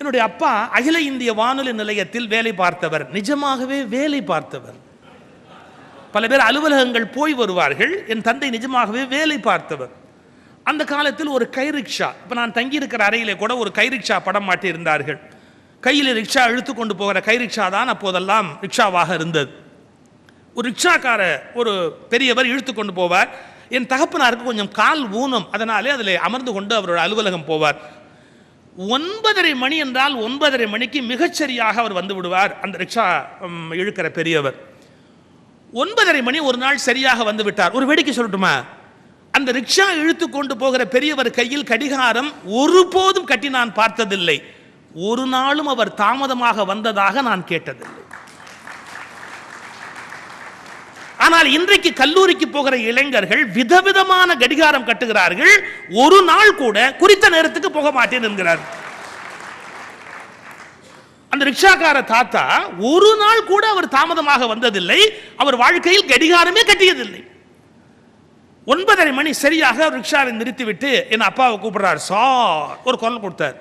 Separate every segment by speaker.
Speaker 1: என்னுடைய அப்பா அகில இந்திய வானொலி நிலையத்தில் வேலை பார்த்தவர். நிஜமாகவே வேலை பார்த்தவர். பல பேர் அலுவலகங்கள் போய் வருவார்கள். என் தந்தை நிஜமாகவே வேலை பார்த்தவர். அந்த காலத்தில் ஒரு கை ரிக்ஷா. இப்போ நான் தங்கியிருக்கிற அறையிலே கூட ஒரு கை ரிக்ஷா படம் மாட்டியிருந்தார்கள். கையில் ரிக்ஷா இழுத்து கொண்டு போகிற கை ரிக்ஷா தான் அப்போதெல்லாம் ரிக்ஷாவாக இருந்தது. ஒரு ரிக்ஷாக்கார ஒரு பெரியவர் இழுத்து கொண்டு போவார். என் தகப்பனாருக்கு கொஞ்சம் கால் ஊனம் அதனாலே அதில் அமர்ந்து கொண்டு அவரோட அலுவலகம் போவார். ஒன்பதரை மணி என்றால் ஒன்பதரை மணிக்கு மிகச்சரியாக அவர் வந்து விடுவார். அந்த ரிக்ஷா இழுக்கிற பெரியவர். ஒன்பதரை மணி ஒரு நாள் சரியாக வந்து விட்டார். ஒரு வேடிக்கை சொல்லட்டுமா? அந்த ரிக்ஷா இழுத்து கொண்டு போகிற பெரியவர் கையில் கடிகாரம் ஒருபோதும் கட்டி நான் பார்த்ததில்லை. ஒரு நாளும் அவர் தாமதமாக வந்ததாக நான் கேட்டதில்லை. ஆனால் இன்றைக்கு கல்லூரிக்கு போகிற இளைஞர்கள் விதவிதமான கடிகாரம் கட்டுகிறார்கள். ஒரு நாள் கூட குறித்த நேரத்துக்கு போக மாட்டேன் என்கிறார். அந்த ரிக்ஷாக்கார தாத்தா ஒரு நாள் கூட அவர் தாமதமாக வந்ததில்லை. அவர் வாழ்க்கையில் கடிகாரமே கட்டியதில்லை. ஒன்பதரை மணி சரியாக அவர் ரிக்ஷாவை நிறுத்திவிட்டு என் அப்பாவை கூப்பிடுறார். சார் ஒரு குரல் கொடுத்தார்.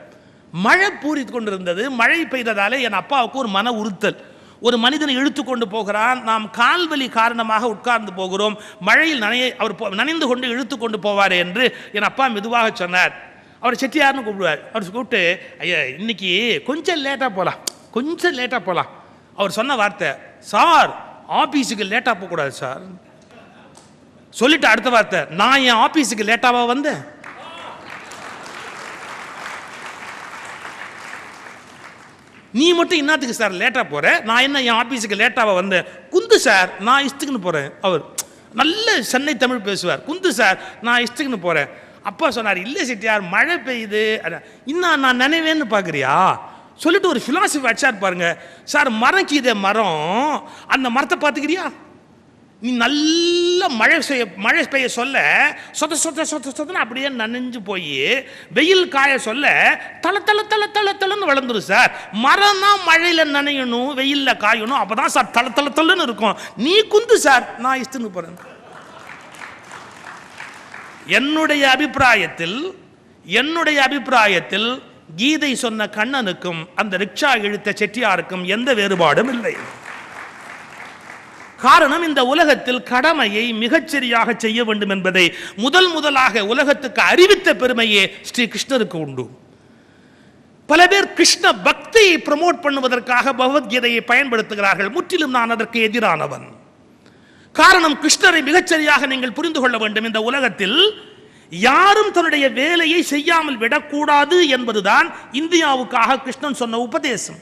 Speaker 1: மழை பூரித்து கொண்டிருந்தது. மழை பெய்ததாலே என் அப்பாவுக்கு ஒரு மன உறுத்தல். ஒரு மனிதனை இழுத்து கொண்டு போகிறான். நாம் கால்வலி காரணமாக உட்கார்ந்து போகிறோம். மழையில் நனைய அவர் போ- நனைந்து கொண்டு இழுத்து கொண்டு போவார் என்று என் அப்பா மெதுவாக சொன்னார். அவர் செட்டியார்னு கூப்பிடுவார். அவர் கூப்பிட்டு ஐயா இன்னைக்கு கொஞ்சம் லேட்டாக போகலாம் கொஞ்சம் லேட்டாக போகலாம் அவர் சொன்ன வார்த்தை சார் ஆஃபீஸுக்கு லேட்டாக போகக்கூடாது சார். சொல்லிட்டு அடுத்த வார்த்தை நான் என் ஆஃபீஸுக்கு லேட்டாவாக வந்தேன்? நீ மட்டும் என்னத்துக்கு சார் லேட்டாக போகிற நான் என்ன என் ஆஃபீஸுக்கு லேட்டாக வந்தேன்? குந்து சார் நான் இஷ்டத்துக்குன்னு போகிறேன் அவர் நல்ல சென்னை தமிழ் பேசுவார். குந்து சார் நான் இஷ்டத்துக்குன்னு போகிறேன் அப்பா சொன்னார் இல்லை செட்டியார் மழை பெய்யுது. இன்னும் நான் நினைவேன்னு பார்க்குறியா சொல்லிட்டு ஒரு ஃபிலாசபி அடிச்சார் பாருங்க. சார் மரம் கீதே மரம். அந்த மரத்தை பார்த்துக்கிறியா? நீ நல்ல மழை செய்ய மழை பெய்ய சொல்ல சொத சொத்த சொத்த சொத்தன்னு அப்படியே நனைஞ்சு போய் வெயில் காய சொல்ல தலை தலை தலை தலை தலைன்னு வளர்ந்துரும் சார். மரம் தான் மழையில் நனையணும் வெயிலில் காயணும் அப்போ தான் சார் தலை தலை தலைன்னு இருக்கும். நீ குந்து சார் நான் இஷ்டன்னு போகிறேன் என்னுடைய அபிப்பிராயத்தில் என்னுடைய அபிப்பிராயத்தில் கீதை சொன்ன கண்ணனுக்கும் அந்த ரிக்ஷா இழுத்த செட்டியாருக்கும் எந்த வேறுபாடும் இல்லை. காரணம் இந்த உலகத்தில் கடமையை மிகச்சரியாக செய்ய வேண்டும் என்பதை முதல் முதலாக உலகத்துக்கு அறிவித்த பெருமையே ஸ்ரீ கிருஷ்ணருக்கு உண்டு. பல பேர் கிருஷ்ண பக்தியை ப்ரமோட் பண்ணுவதற்காக பகவத்கீதையை பயன்படுத்துகிறார்கள். முற்றிலும் நான் அதற்கு எதிரானவன். காரணம் கிருஷ்ணரை மிகச்சரியாக நீங்கள் புரிந்து கொள்ள வேண்டும். இந்த உலகத்தில் யாரும் தன்னுடைய வேலையை செய்யாமல் விடக்கூடாது என்பதுதான் இந்தியாவுக்காக கிருஷ்ணன் சொன்ன உபதேசம்.